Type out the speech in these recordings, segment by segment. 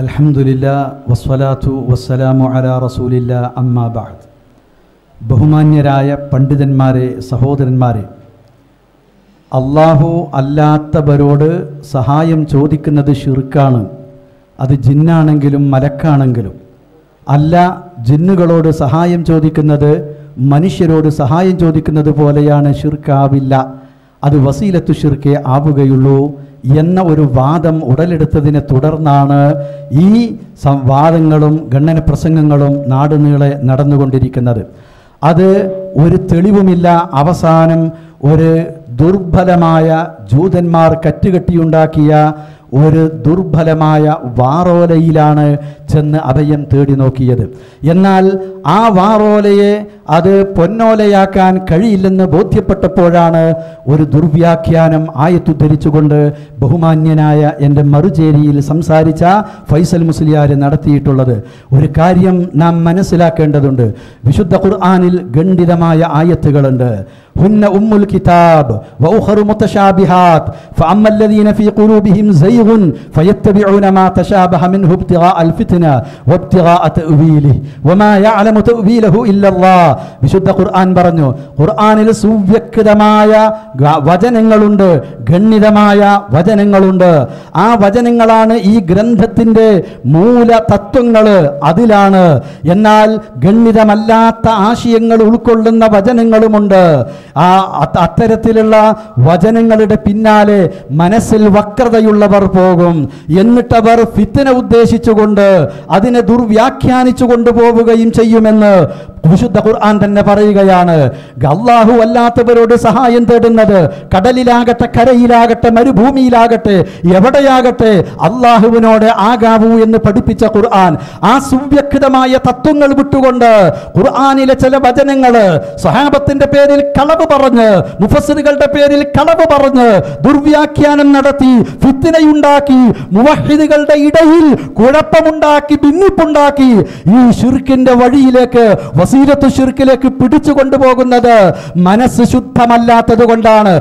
അൽഹംദുലില്ല വസ്വലാത്തു വസ്സലാമു അലാ റസൂലില്ല അമ്മാ ബഅദ്. ബഹുമാന്യരായ പണ്ഡിതന്മാരെ സഹോദരന്മാരെ അള്ളാഹു അല്ലാത്തവരോട് സഹായം ചോദിക്കുന്നത് ഷിർക്കാണ് അത് ജിന്നാണെങ്കിലും മലക്കാണെങ്കിലും. അല്ല ജിന്നുകളോട് സഹായം ചോദിക്കുന്നത് മനുഷ്യരോട് സഹായം ചോദിക്കുന്നത് പോലെയാണ് ഷിർക്കാവില്ല അത് വസീലത്തു ഷിർക്കേ ആവുകയുള്ളൂ എന്ന ഒരു വാദം ഉടലെടുത്തതിനെ തുടർന്നാണ് ഈ വാദങ്ങളും ഗണ്ണന പ്രസംഗങ്ങളും നാടുനീളെ നടന്നുകൊണ്ടിരിക്കുന്നത്. അത് ഒരു തെളിവുമില്ല. അവസാനം ഒരു ദുർബലമായ ജൂതന്മാർ കറ്റുകെട്ടിയുണ്ടാക്കിയ ഒരു ദുർബലമായ വാറോലയിലാണ് ചെന്ന് അഭയം തേടി നോക്കിയത്. എന്നാൽ ആ വാറോലയെ അത് പൊന്നോലയാക്കാൻ കഴിയില്ലെന്ന് ബോധ്യപ്പെട്ടപ്പോഴാണ് ഒരു ദുർവ്യാഖ്യാനം ആയത്തുദ്ധരിച്ചുകൊണ്ട് ബഹുമാന്യനായ എൻ്റെ മറുചേരിയിൽ സംസാരിച്ച ഫൈസൽ മുസ്ലിയാർ നടത്തിയിട്ടുള്ളത് ഒരു കാര്യം നാം മനസ്സിലാക്കേണ്ടതുണ്ട് വിശുദ്ധ ഖുർആാനിൽ ഖണ്ഡിതമായ ആയത്തുകളുണ്ട് هن أم الكتاب وأخر متشابهات فأما الذين في قلوبهم زيغ فيتبعون ما تشابه منه ابتغاء الفتنة وابتغاء تأويله وما يعلم تأويله إلا الله വിശുദ്ധ ഖുർആൻ പറഞ്ഞു. ഖുർആനിൽ സുവ്യക്തമായ വചനങ്ങളുണ്ട്. ഗണ്യതമായ വചനങ്ങളുണ്ട്. ആ വചനങ്ങളാണ് ഈ ഗ്രന്ഥത്തിന്റെ മൂല തത്വങ്ങൾ അതിലാണ്. എന്നാൽ ഗണ്യതമല്ലാത്ത ആശയങ്ങൾ ഉൾക്കൊള്ളുന്ന വചനങ്ങളുമുണ്ട്. ആ അത്തരത്തിലുള്ള വചനങ്ങളുടെ പിന്നാലെ മനസ്സിൽ വക്രതയുള്ളവർ പോകും. എന്നിട്ടവർ ഫിത്തിന ഉദ്ദേശിച്ചുകൊണ്ട് അതിനെ ദുർവ്യാഖ്യാനിച്ചു കൊണ്ടുപോവുകയും ചെയ്യുമെന്ന് വിശുദ്ധ ഖുർആൻ തന്നെ പറയുകയാണ്. അള്ളാഹു അല്ലാത്തവരോട് സഹായം തേടുന്നത് കടലിലാകട്ടെ കരയിലാകട്ടെ മരുഭൂമിയിലാകട്ടെ എവിടെയാകട്ടെ അള്ളാഹുവിനോട് ആകാവൂ എന്ന് പഠിപ്പിച്ച ഖുർആൻ. ആ സുവ്യക്തമായ തത്വങ്ങൾ വിട്ടുകൊണ്ട് ഖുർആാനിലെ ചില വചനങ്ങൾ സഹാബത്തിന്റെ പേരിൽ കളവ് പറഞ്ഞ് മുഫസ്സിറുകളുടെ പേരിൽ കളവ് പറഞ്ഞ് ദുർവ്യാഖ്യാനം നടത്തി ഫിത്തിനയുണ്ടാക്കി മുവഹിദുകളുടെ ഇടയിൽ കുഴപ്പമുണ്ടാക്കി ഭിന്നിപ്പുണ്ടാക്കി ഈ ഷിർക്കിന്റെ വഴിയിലേക്ക് വസീലത്തു നരകത്തിലേക്ക് പിടിച്ചു കൊണ്ടുപോകുന്നത് മനസ്സ് ശുദ്ധമല്ലാത്തത് കൊണ്ടാണ്.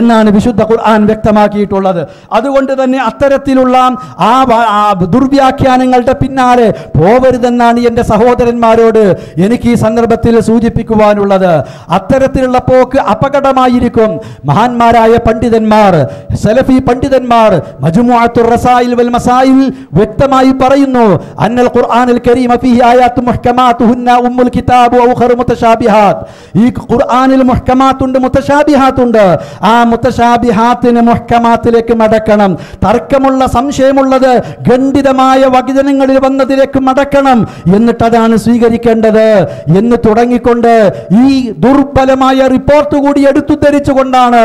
എന്നാണ് വിശുദ്ധ ഖുർആൻ വ്യക്തമാക്കിയിട്ടുള്ളത്. അതുകൊണ്ട് തന്നെ അത്തരത്തിലുള്ള ആ ദുർവ്യാഖ്യാനങ്ങളുടെ പിന്നാലെ പോവരുതെന്നാണ് എന്റെ സഹോദരന്മാരോട് എനിക്ക് ഈ സന്ദർഭത്തിൽ സൂചിപ്പിക്കുവാനുള്ളത് അത്തരത്തിലുള്ള പോക്ക് അപകടമായിരിക്കും. മഹാന്മാരായ പണ്ഡിതന്മാർ സലഫി പണ്ഡിതന്മാർ മജ്മുഅത്തുർ റസായിൽ വൽ മസായിൽ വ്യക്തമായി പറയുന്നു അന്നൽ ഖുർആനിൽ കരീമ ഫീഹി ആയാത്തു മുഹ്കമാതുഹുന്ന ഉമ്മുൽ കിതാബു ഔ ഖറു മുതശാബിഹാത്ത് ഈ ഖുർആനിൽ മുഹ്കമാത്തുണ്ട് മുതശാബിഹാത്തുണ്ട്. ആ മുതശാബിഹാത്തിന് മുഹ്കമാത്തിലേക്ക് മടക്കണം. തർക്കമുള്ള സംശയമുള്ളത് ഖണ്ഡിതമായ വചനങ്ങളിൽ വന്നതിലേക്ക് മടക്കണം. എന്നിട്ട് വിലപ്പെട്ടതാണ് സ്വീകരിക്കേണ്ടത് എന്ന് തുടങ്ങിക്കൊണ്ട് ഈ ദുർബലമായ റിപ്പോർട്ട് കൂടി എടുത്തുദ്ധരിച്ചുകൊണ്ടാണ്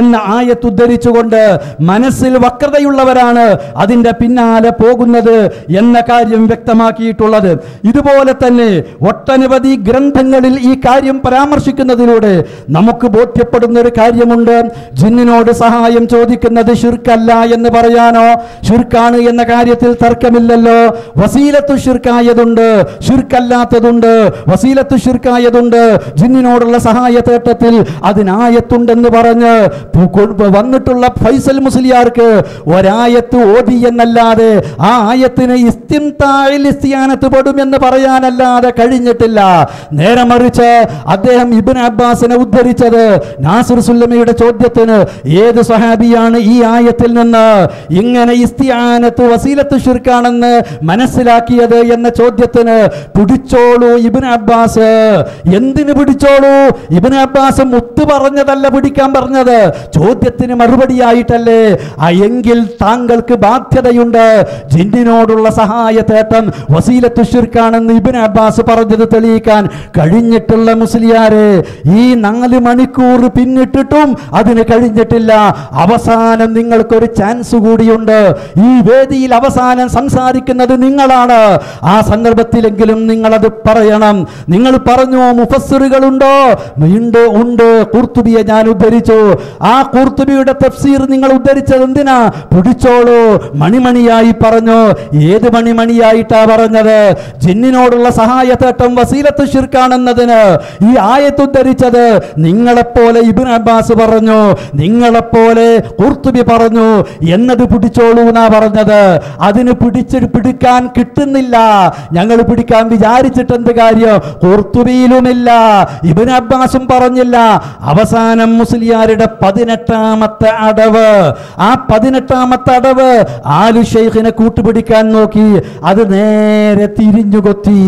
എന്ന ആയത്തുദ്ധരിച്ചുകൊണ്ട് മനസ്സിൽ വക്രതയുള്ളവരാണ് അതിന്റെ പിന്നാലെ പോകുന്നത് എന്ന കാര്യം വ്യക്തമാക്കിയിട്ടുള്ളത്. ഇതുപോലെ തന്നെ ഒട്ടനവധി ഗ്രന്ഥങ്ങളിൽ ഈ കാര്യം പരാമർശിക്കുന്നതിലൂടെ നമുക്ക് ബോധ്യപ്പെടുന്ന ഒരു കാര്യമുണ്ട്. ജിന്നിനോട് സഹായം ചോദിക്കുന്നത് ഷിർക്കല്ല എന്ന് പറയാനോ? ഷിർക്കാണ് എന്ന കാര്യത്തിൽ തർക്കമില്ലല്ലോ. വസീലത്തു ഷിർക്കായതുണ്ട് ഷിർക്കല്ലാത്തതുണ്ട് വസീലത്തു ഷിർക്കായതുണ്ട് ജിന്നിനോടുള്ള സഹായ തേട്ടത്തിൽ അതിനായത്തുണ്ടെന്ന് പറഞ്ഞ് വന്നിട്ടുള്ള ഫൈസൽ മുസ്ലിയാർക്ക് ഒരായത്ത് ഓതി എന്നല്ലാതെ ആ ആയത്തിന് ഇസ്തിംതായിൽ ഇസ്തിയാനത്ത് പെടും എന്ന് പറയാനല്ലാതെ കഴിഞ്ഞിട്ടില്ല. നേരെ മറിച്ച് അദ്ദേഹം ഇബിൻ അബ്ബാസിനെ ഉദ്ധരിച്ചത് നാസിർ സുല്ലമിയുടെ ചോദ്യത്തിന് ഏത് സ്വഹാബിയാണ് ഈ ആയത്തിൽ നിന്ന് ഇങ്ങനെ ഇസ്തിയാനത്ത് വസീലത്ത് ഷിർക്കാണെന്ന് മനസ്സിലാക്കിയത് എന്ന ചോദ്യത്തിന് പിടിച്ചോളൂ ഇബിൻ അബ്ബാസ്. എന്തിന് പിടിച്ചോളൂ? ഇബിൻ അബ്ബാസ് മുത്ത് പറഞ്ഞതല്ല പിടിക്കാൻ പറഞ്ഞത്. ചോദ്യത്തിന് മറുപടിയായിട്ടല്ലേ? എങ്കിൽ താങ്കൾക്ക് ബാധ്യതയുണ്ട്. ജിന്നിനോടുള്ള സഹായ തേട്ടം വസീലത്തു ഷിർക്കാണെന്ന് ഇബിൻ അബ്ബാസ് പറഞ്ഞത് തെളിയിക്കാൻ കഴിഞ്ഞിട്ടുള്ള മുസ്ലിയാരെ ഈ നാല് മണിക്കൂർ പിന്നിട്ടിട്ടും അതിന് കഴിഞ്ഞിട്ടില്ല. അവസാനം നിങ്ങൾക്കൊരു ചാൻസ് കൂടിയുണ്ട്. ഈ വേദിയിൽ അവസാനം സംസാരിക്കുന്നത് നിങ്ങളാണ്. ആ സന്ദർഭത്തിലെങ്കിലും നിങ്ങളത് പറയണം. നിങ്ങൾ പറഞ്ഞു മുഫസ്സിറുകളുണ്ടോ? ഉണ്ട് ഉണ്ട്. കുർത്തുബിയെ ഞാൻ ഉദ്ധരിച്ചു. ആ കുർത്തുബിയുടെ തഫ്സീർ നിങ്ങൾ ഉദ്ധരിച്ചത് എന്തിനാ? പിടിച്ചോളൂ. മണിമണിയായി പറഞ്ഞു. ഏത് മണിമണിയായിട്ടാ പറഞ്ഞത്? ജിന്നിനോടുള്ള സഹായത്തേട്ടം വസീലത്ത് ഷിർക്കാണെന്നതിന് ഈ ആയത്ത് ഉദ്ധരിച്ചത്. നിങ്ങളെപ്പോലെ ഇബിൻ അബ്ബാസ് പറഞ്ഞു. നിങ്ങളെപ്പോലെ കുർത്തുബി പറഞ്ഞു എന്നത് പിടിച്ചോളൂ എന്നാ പറഞ്ഞത്. അതിന് പിടിച്ച് പിടിക്കാൻ കിട്ടുന്നില്ല. ഞങ്ങൾ പിടിക്കാൻ വിചാരിച്ചിട്ട് എന്ത് കാര്യം? കുർത്തുബിയിലുമില്ല. ഇബിൻ അബ്ബാസും പറഞ്ഞില്ല. അവസാനം മുസ്ലിയാരുടെ പതിനെട്ടാമത്തെ അടവ്. ആ പതിനെട്ടാമത്തെ അടവ് ആലു ഷെയ്ഖിനെ കൂട്ടുപിടിക്കാൻ നോക്കി. അത് നേരെ തിരിഞ്ഞു കൊത്തി.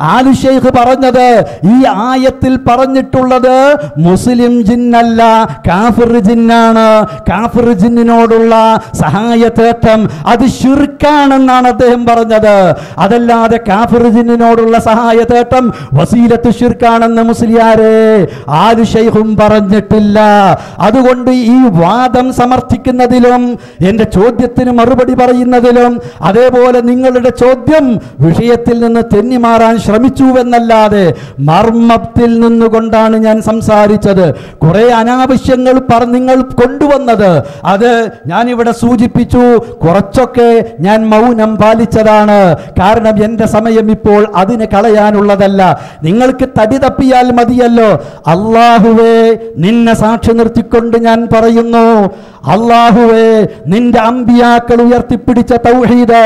ആലു ഷെയ്ഖ് പറഞ്ഞത് ഈ ആയത്തിൽ പറഞ്ഞിട്ടുള്ളത് മുസ്ലിം ജിന്നല്ല കാഫിർ ജിന്നാണ്. കാഫിർ ജിന്നിനോടുള്ള സഹായത്തേട്ടം അത് ഷിർക്കാണെന്നാണ് അദ്ദേഹം പറഞ്ഞത്. അതല്ലാതെ കാഫിർ ജിന്നിനോടുള്ള സഹായത്തേട്ടം വസീലത്ത് ഷിർക്കാണെന്ന് മുസ്ലിയാരെ ആര് ഷെയ്ഖും പറഞ്ഞിട്ടില്ല. അതുകൊണ്ട് ഈ വാദം സമർത്ഥിക്കുന്നതിലും എന്റെ ചോദ്യത്തിന് മറുപടി പറയുന്നതിലും അതേപോലെ നിങ്ങളുടെ ചോദ്യം വിഷയത്തിൽ നിന്ന് തെന്നിമാറാൻ ശ്രമിച്ചുവെന്നല്ലാതെ മർമ്മത്തിൽ നിന്നുകൊണ്ടാണ് ഞാൻ സംസാരിച്ചത്. കുറെ അനാവശ്യങ്ങൾ നിങ്ങൾ കൊണ്ടുവന്നത് അത് ഞാനിവിടെ സൂചിപ്പിച്ചു. കുറച്ചൊക്കെ ഞാൻ മൗനം പാലിച്ചതാണ്. കാരണം എന്റെ സമയം ഇപ്പോൾ അതിന് കളയാനുള്ളതല്ല. നിങ്ങൾക്ക് തടി തപ്പിയാൽ മതിയല്ലോ. അള്ളാഹുവേ നിന്നെ സാക്ഷി നിർത്തിക്കൊണ്ട് ഞാൻ പറയുന്നു. അള്ളാഹുവേ നിന്റെ അമ്പിയാക്കൾ ഉയർത്തിപ്പിടിച്ച തൗഹീദ്.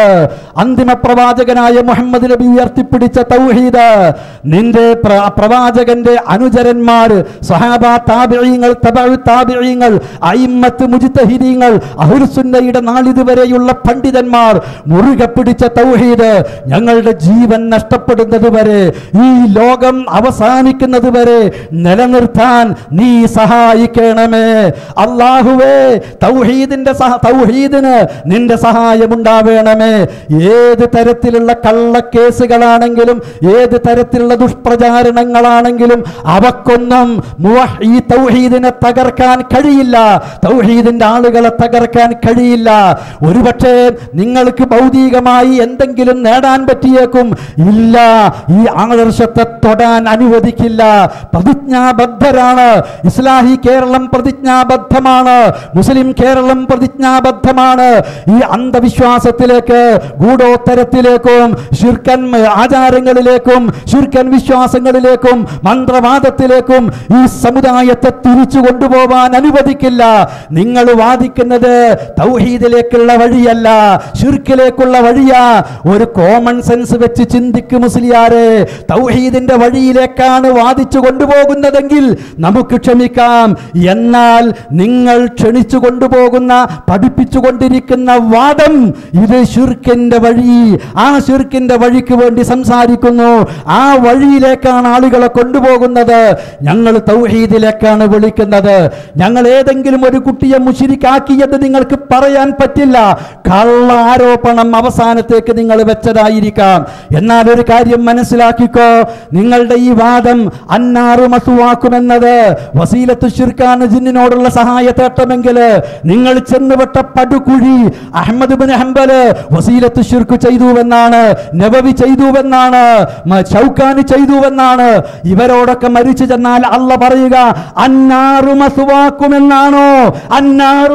അന്തിമ പ്രവാചകനായ മുഹമ്മദ് നബി ഉയർത്തിപ്പിടിച്ച തൗഹീദ്. നിന്റെ പ്രവാചകന്റെ അനുചരന്മാർ സഹാബ താബിഴീങ്ങൾ തബഴ് താബിഴീങ്ങൾ അയിമ്മത്ത് മുജിത്തഹിദീങ്ങൾ അഹുൽസുന്നയുടെ നാളിതുവരെയുള്ള പണ്ഡിതന്മാർ മുറുകെ പിടിച്ച തൗഹീദ് ഞങ്ങളുടെ ജീവൻ നഷ്ടപ്പെടുന്നത് വരെ ഈ ലോകം അവസാനിക്കുന്നത് വരെ നിലനിർത്താൻ നീ സഹായിക്കണമേ. അള്ളാഹുവേ തൗഹീദിന്റെ തൗഹീദിന് നിന്റെ സഹായമുണ്ടാവേണമേ. ഏത് തരത്തിലുള്ള കള്ളക്കേസുകളാണെങ്കിലും ഏത് തരത്തിലുള്ള ദുഷ്പ്രചാരണങ്ങളാണെങ്കിലും അവക്കൊന്നും ഈ തൗഹീദിനെ തകർക്കാൻ കഴിയില്ല. തൗഹീദിന്റെ ആളുകളെ തകർക്കാൻ കഴിയില്ല. ഒരുപക്ഷെ നിങ്ങൾക്ക് ഭൗതികമായി എന്തെങ്കിലും നേടാൻ പറ്റിയേക്കും. ഇല്ല ഈ ആദർശത്തെ തൊടാൻ അനുവദിക്കില്ല. പ്രതിജ്ഞാബദ്ധരാണ്. ഇസ്ലാഹി കേരളം പ്രതിജ്ഞാബദ്ധമാണ്. മുസ്ലിം കേരളം പ്രതിജ്ഞാബദ്ധമാണ്. ഈ അന്ധവിശ്വാസത്തിലേക്ക് ഗൂഢോത്തരത്തിലേക്കും ശുർക്കൻ ആചാരങ്ങളിലേക്കും ശുർക്കൻ വിശ്വാസങ്ങളിലേക്കും മന്ത്രവാദത്തിലേക്കും ഈ സമുദായത്തെ തിരിച്ചു കൊണ്ടുപോകാൻ അനുവദിക്കില്ല. നിങ്ങൾ വാദിക്കുന്നത് തൗഹീദിലേക്കുള്ള വഴിയല്ല ഷിർക്കിലേക്കുള്ള വഴിയാ. ഒരു കോമൺ സെൻസ് വെച്ച് ചിന്തിക്ക് മുസ്ലിയാരെ തൗഹീദിന്റെ വഴിയിലേക്കാണ് വാദിച്ചു കൊണ്ടുപോകുന്നതെങ്കിൽ നമുക്ക് ക്ഷമിക്കാം. എന്നാൽ നിങ്ങൾ ക്ഷണിച്ചു കൊണ്ടുപോകുന്ന പഠിപ്പിച്ചു കൊണ്ടിരിക്കുന്ന വാദം ഇത് ഷിർക്കിന്റെ വഴി. ആ ഷിർക്കിന്റെ വഴിക്ക് വേണ്ടി സംസാരിക്കുന്നു. ആ വഴിയിലേക്കാണ് ആളുകളെ കൊണ്ടുപോകുന്നത്. ഞങ്ങൾ തൗഹീദിലേക്കാണ് വിളിക്കുന്നത്. ഞങ്ങൾ ഏതെങ്കിലും ഒരു കുട്ടിയെ മുഷിരിക്കാക്കിയത് നിങ്ങൾക്ക് പറയാൻ പറ്റില്ല. കള്ള ആരോപണം അവസാനത്തേക്ക് നിങ്ങൾ വെച്ചതായിരിക്കാം. എന്നാൽ ഒരു കാര്യം മനസ്സിലാക്കിക്കോ. നിങ്ങളുടെ ഈ വാദം അന്നാറു മസുവാക്കുമെന്നത് വസീലത്ത് ഷിർഖാൻ ജിന്നിനോടുള്ള സഹായത്തേട്ടമെങ്കിൽ നിങ്ങൾ ചെന്നുവിട്ട പടുകുഴി അഹമ്മദ് ബിൻ ഹംബൽ വസീലത്ത് ഷിർക്ക് ചെയ്തുവെന്നാണ് നബവി ചെയ്തുവെന്നാണ് ചൗക്കാൻ ചെയ്തുവെന്നാണ്. ഇവരോടൊക്കെ മരിച്ചു ചെന്നാൽ അല്ല പറയുക അന്നാറു മസുവാക്കുമെന്നാണോ? അന്നാറു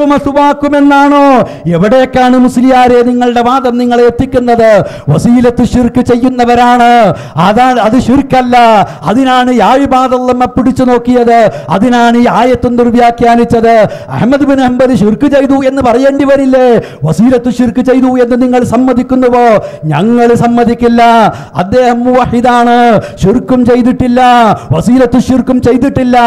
എവിടേക്കാണ് മുസ്ലിയാരെ നിങ്ങളുടെ വാദം നിങ്ങളെ എത്തിക്കുന്നത്? വസീലത്ത് ഷിർക്ക് ചെയ്യുന്നവരാണ്. അതാണ് അത് ഷിർക്കല്ല അതിനാണ് യാഴിബാദല്ലമ്മ പിടിച്ചു നോക്കിയത്. അതിനാണ് ഈ ആയത്തും ദുർവ്യാഖ്യാനിച്ചത്. അഹമ്മദ് ബിൻ അഹമ്മദ് ഷിർക്ക് ചെയ്തു എന്ന് പറയേണ്ടി വരില്ലേ? വസീലത്ത് ഷിർക്ക് ചെയ്തു എന്ന് നിങ്ങൾ സമ്മതിക്കുന്നുവോ? ഞങ്ങൾ സമ്മതിക്കില്ല. അദ്ദേഹം മുവഹിദാണ്. ഷിർക്കും ചെയ്തിട്ടില്ല. വസീലത്ത് ഷിർക്കും ചെയ്തിട്ടില്ല.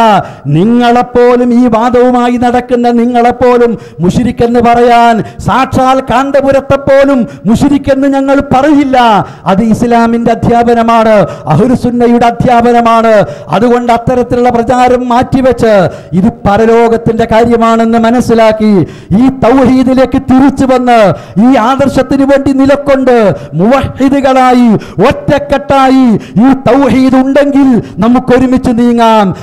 നിങ്ങളെപ്പോലും ഈ വാദവുമായി നടക്കുന്ന നിങ്ങളെപ്പോലും മുഷിരിക്കെന്ന് പറയാൻ സാക്ഷാൽ കാന്തപുരത്തെ പോലും മുഷിരിക്കെന്ന് ഞങ്ങൾ പറയില്ല. അത് ഇസ്ലാമിന്റെ അധ്യാപനമാണ് അഹുരുസുന്നയുടെ അധ്യാപനമാണ്. അതുകൊണ്ട് അത്തരത്തിലുള്ള പ്രചാരം മാറ്റിവെച്ച് ഇത് പരലോകത്തിന്റെ കാര്യമാണെന്ന് മനസ്സിലാക്കി ഈ തൗഹീദിലേക്ക് തിരിച്ചു വന്ന് ഈ ആദർശത്തിന് വേണ്ടി നിലക്കൊണ്ട് മുവഹിദുകളായി ഒറ്റ ഒറ്റക്കെട്ടായി ഈ തൗഹീദ് ഉണ്ടെങ്കിൽ നമുക്കൊരുമിച്ച് നീങ്ങാം.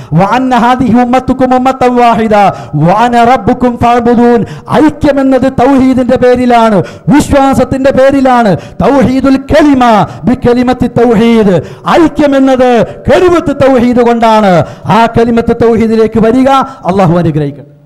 വാഹിദ. വഅന റബ്ബുക്കും ഫാബുദൂൻ ഐക്യം എന്നത് തൗഹീദിന്റെ പേരിലാണ് വിശ്വാസത്തിന്റെ പേരിലാണ്. തൗഹീദുൽ കലിമ ബി കലിമത്തി തൗഹീദ്. ഐക്യം എന്നത് കലിമത്ത് തൗഹീദ് കൊണ്ടാണ്. ആ കലിമത്ത് തൗഹീദിലേക്ക് വരിക. അള്ളാഹു അനുഗ്രഹിക്കട്ടെ.